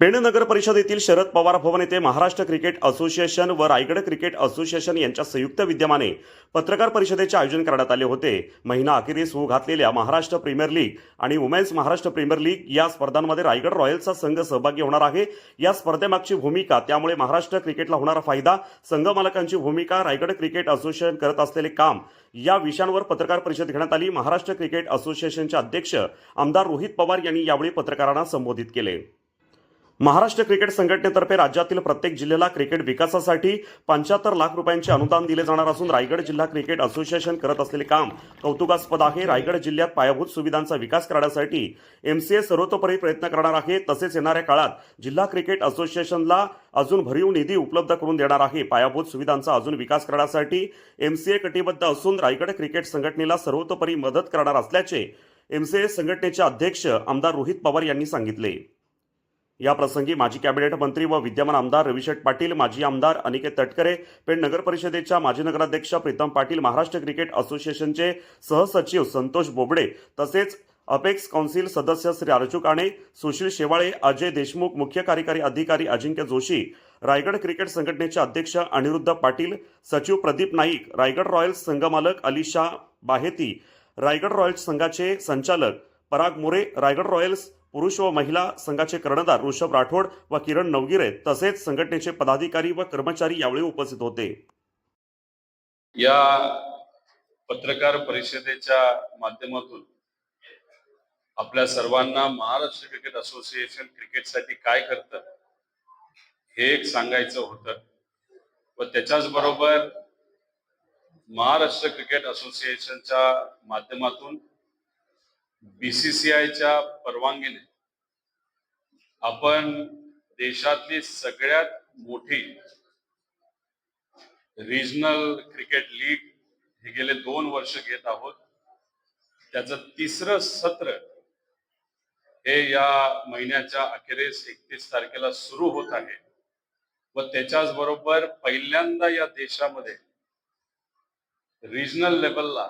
पेण नगर परिषदेतील शरद पवार भवन येथे Maharashtra cricket association व रायगड क्रिकेट असोसिएशन यांच्या संयुक्त विद्यमाने पत्रकार परिषदेचे आयोजन करण्यात आले होते. महिना अखेरीस होऊ घातलेल्या महाराष्ट्र प्रीमियर लीग आणि वुमेन्स महाराष्ट्र प्रीमियर लीग या स्पर्धांमध्ये रायगड रॉयल्सचा संघ सहभागी होणार आहे. या स्पर्धेमागची भूमिका त्यामुळे महाराष्ट्र क्रिकेटला होणारा फायदा संघ मालकांची भूमिका रायगड क्रिकेट असोसिएशन करत असलेले काम या विषयांवर पत्रकार परिषद घेण्यात आली. महाराष्ट्र क्रिकेट असोसिएशनचे अध्यक्ष आमदार रोहित पवार यांनी यावेळी पत्रकारांना संबोधित केले. महाराष्ट्र क्रिकेट संघटनेतर्फे राज्यातील प्रत्येक जिल्ह्याला क्रिकेट विकासासाठी पंच्याहत्तर लाख रुपयांचे अनुदान दिले जाणार असून रायगड जिल्हा क्रिकेट असोसिएशन करत असलेले काम कौतुकास्पद आहे. रायगड जिल्ह्यात पायाभूत सुविधांचा विकास करण्यासाठी एमसीए सर्वतोपरी प्रयत्न करणार आहे. तसेच येणाऱ्या काळात जिल्हा क्रिकेट असोसिएशनला अजून भरीव निधी उपलब्ध करून देणार आहे. पायाभूत सुविधांचा अजून विकास करण्यासाठी एमसीए कटिबद्ध असून रायगड क्रिकेट संघटनेला सर्वतोपरी मदत करणार असल्याचे एमसीए संघटनेचे अध्यक्ष आमदार रोहित पवार यांनी सांगितले. या प्रसंगी माजी कॅबिनेट मंत्री व विद्यमान आमदार रविशेठ पाटील माजी आमदार अनिकेत तटकरे पेण नगर परिषदेच्या माजी नगराध्यक्ष प्रीतम पाटील महाराष्ट्र क्रिकेट असोसिएशनचे सहसचिव संतोष बोबडे तसेच अपेक्स काउन्सिल सदस्य श्री अर्जू काणे सुशील शेवाळे अजय देशमुख मुख्य कार्यकारी अधिकारी अजिंक्य जोशी रायगड क्रिकेट संघटनेचे अध्यक्ष अनिरुद्ध पाटील सचिव प्रदीप नाईक रायगड रॉयल्स संघमालक अलिशा बाहेती रायगड रॉयल्स संघाचे संचालक पराग मोरे रायगड रॉयल्स पुरुष व महिला संघाचे कर्णधार ऋषभ राठोड व किरण नवगिरे तसेच संघटनेचे पदाधिकारी व कर्मचारी यावेळी उपस्थित होते. या पत्रकार परिषदेच्या माध्यमातून आपल्या सर्वांना महाराष्ट्र क्रिकेट असोसिएशन क्रिकेटसाठी काय करतं हे एक सांगायचं होतं. व त्याच्याच बरोबर महाराष्ट्र क्रिकेट असोसिएशनच्या माध्यमातून बीसीसीआयच्या परवानगीने आपण देशातली सगळ्यात मोठी रिजनल क्रिकेट लीग हे गेले दोन वर्ष घेत आहोत. त्याचं तिसरं सत्र हे या महिन्याच्या अखेरीस एकतीस तारखेला सुरू होत आहे. व त्याच्याच बरोबर पहिल्यांदा या देशामध्ये रिजनल लेवलला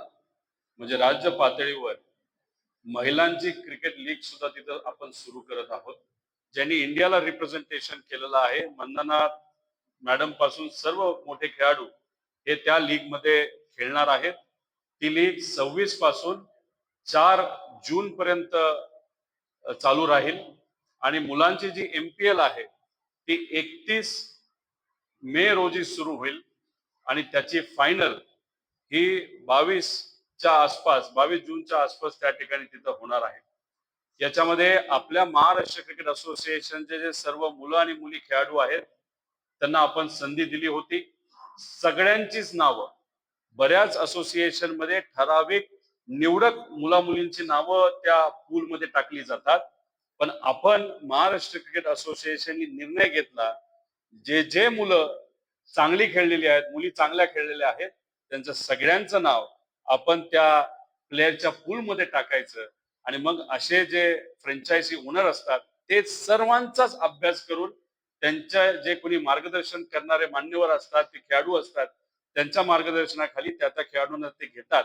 म्हणजे राज्य पातळीवर महिलांची क्रिकेट लीग सुद्धा तिथं आपण सुरू करत आहोत. ज्यांनी इंडियाला रिप्रेझेंटेशन केलेलं आहे मंदना मॅडमपासून सर्व मोठे खेळाडू हे त्या लीगमध्ये खेळणार आहेत. ती लीग सव्वीसपासून चार जून पर्यंत चालू राहील. आणि मुलांची जी एम पी एल आहे ती एकतीस मे रोजी सुरू होईल. आणि त्याची फायनल ही बावीस च्या आसपास बावीस जूनच्या आसपास त्या ठिकाणी तिथं होणार आहे. याच्यामध्ये आपल्या महाराष्ट्र क्रिकेट असोसिएशनचे जे सर्व मुलं आणि मुली खेळाडू आहेत त्यांना आपण संधी दिली होती. सगळ्यांचीच नावं बऱ्याच असोसिएशनमध्ये ठराविक निवडक मुला मुलींची नावं त्या पूलमध्ये टाकली जातात. पण आपण महाराष्ट्र क्रिकेट असोसिएशनने निर्णय घेतला जे जे मुलं चांगली खेळलेली आहेत मुली चांगल्या खेळलेल्या आहेत त्यांचं सगळ्यांचं नाव आपण त्या प्लेयरच्या पूलमध्ये टाकायचं. आणि मग असे जे फ्रँचायझी ओनर असतात ते सर्वांचाच अभ्यास करून त्यांच्या जे कोणी मार्गदर्शन करणारे मान्यवर असतात ते खेळाडू असतात त्यांच्या मार्गदर्शनाखाली त्या त्या खेळाडूंना ते घेतात.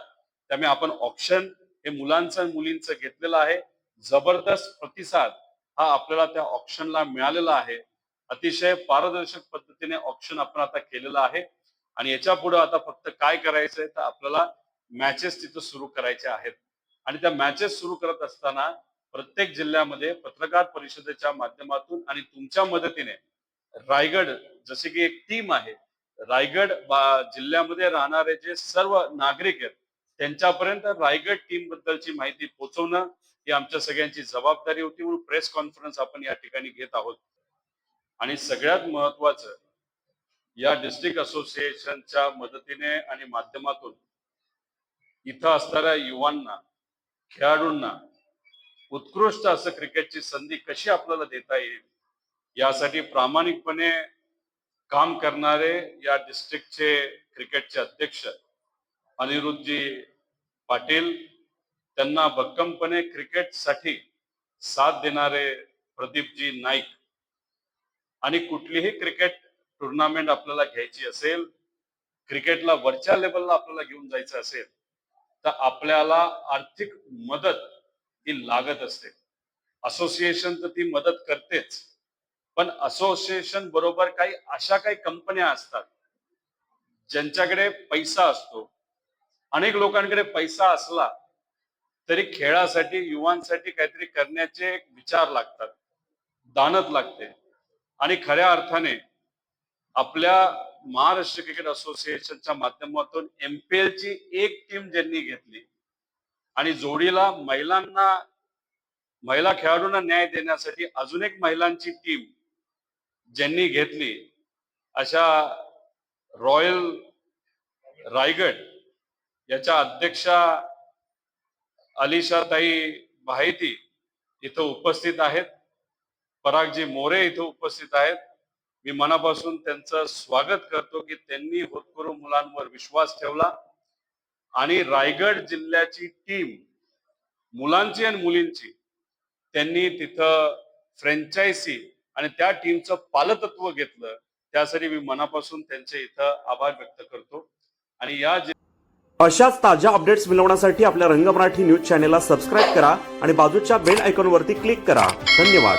त्यामुळे आपण ऑप्शन हे मुलांचं आणि मुलींचं घेतलेलं आहे. जबरदस्त प्रतिसाद हा आपल्याला त्या ऑप्शनला मिळालेला आहे. अतिशय पारदर्शक पद्धतीने ऑप्शन आपण आता केलेलं आहे. आणि याच्यापुढे आता फक्त काय करायचंय तर आपल्याला मॅचेस तिथं सुरू करायच्या आहेत. आणि त्या मॅचेस सुरू करत असताना प्रत्येक जिल्ह्यामध्ये पत्रकार परिषदेच्या माध्यमातून आणि तुमच्या मदतीने रायगड जसे की एक टीम आहे रायगड जिल्ह्यामध्ये राहणारे जे सर्व नागरिक आहेत त्यांच्यापर्यंत रायगड टीम बद्दलची माहिती पोहोचवणं ही आमच्या सगळ्यांची जबाबदारी होती म्हणून प्रेस कॉन्फरन्स आपण या ठिकाणी घेत आहोत. आणि सगळ्यात महत्वाचं या डिस्ट्रिक्ट असोसिएशनच्या मदतीने आणि माध्यमातून इथं असणाऱ्या युवांना खेळाडूंना उत्कृष्ट असं क्रिकेटची संधी कशी आपल्याला देता येईल यासाठी प्रामाणिकपणे काम करणारे या डिस्ट्रिक्टचे क्रिकेटचे अध्यक्ष अनिरुद्धजी पाटील त्यांना भक्कमपणे क्रिकेटसाठी साथ देणारे प्रदीपजी नाईक आणि कुठलीही क्रिकेट टुर्नामेंट आपल्याला घ्यायची असेल क्रिकेटला वरच्या लेवलला आपल्याला घेऊन जायचं असेल तर आपल्याला आर्थिक मदत ही लागत असते. असोसिएशन तर ती मदत करतेच. पण असोसिएशन बरोबर काही अशा काही कंपन्या असतात ज्यांच्याकडे पैसा असतो. अनेक लोकांकडे पैसा असला तरी खेळासाठी युवांसाठी काहीतरी करण्याचे विचार लागतात. दानत लागते. आणि खऱ्या अर्थाने आपल्या महाराष्ट्र क्रिकेट असोसिएशनच्या माध्यमातून एमपीएल ची एक टीम ज्यांनी घेतली. आणि जोडीला महिलांना महिला खेळाडूंना न्याय देण्यासाठी अजून एक महिलांची टीम ज्यांनी घेतली. अशा रॉयल रायगड याच्या अध्यक्षा अलिशाताई माहिती इथं उपस्थित आहेत. परागजी मोरे इथं उपस्थित आहेत. मी मनापासून त्यांचं स्वागत करतो की त्यांनी होतकरू मुलांवर विश्वास ठेवला आणि रायगड जिल्ह्याची टीम मुलांची आणि मुलींची त्यांनी तिथं फ्रँचायसी आणि त्या टीमचं पालतत्व घेतलं. त्यासाठी मी मनापासून त्यांचे इथं आभार व्यक्त करतो. आणि या अशाच ताज्या अपडेट्स मिळवण्यासाठी आपल्या रंग मराठी न्यूज चॅनेलला सबस्क्राईब करा आणि बाजूच्या बेल आयकॉनवरती क्लिक करा. धन्यवाद.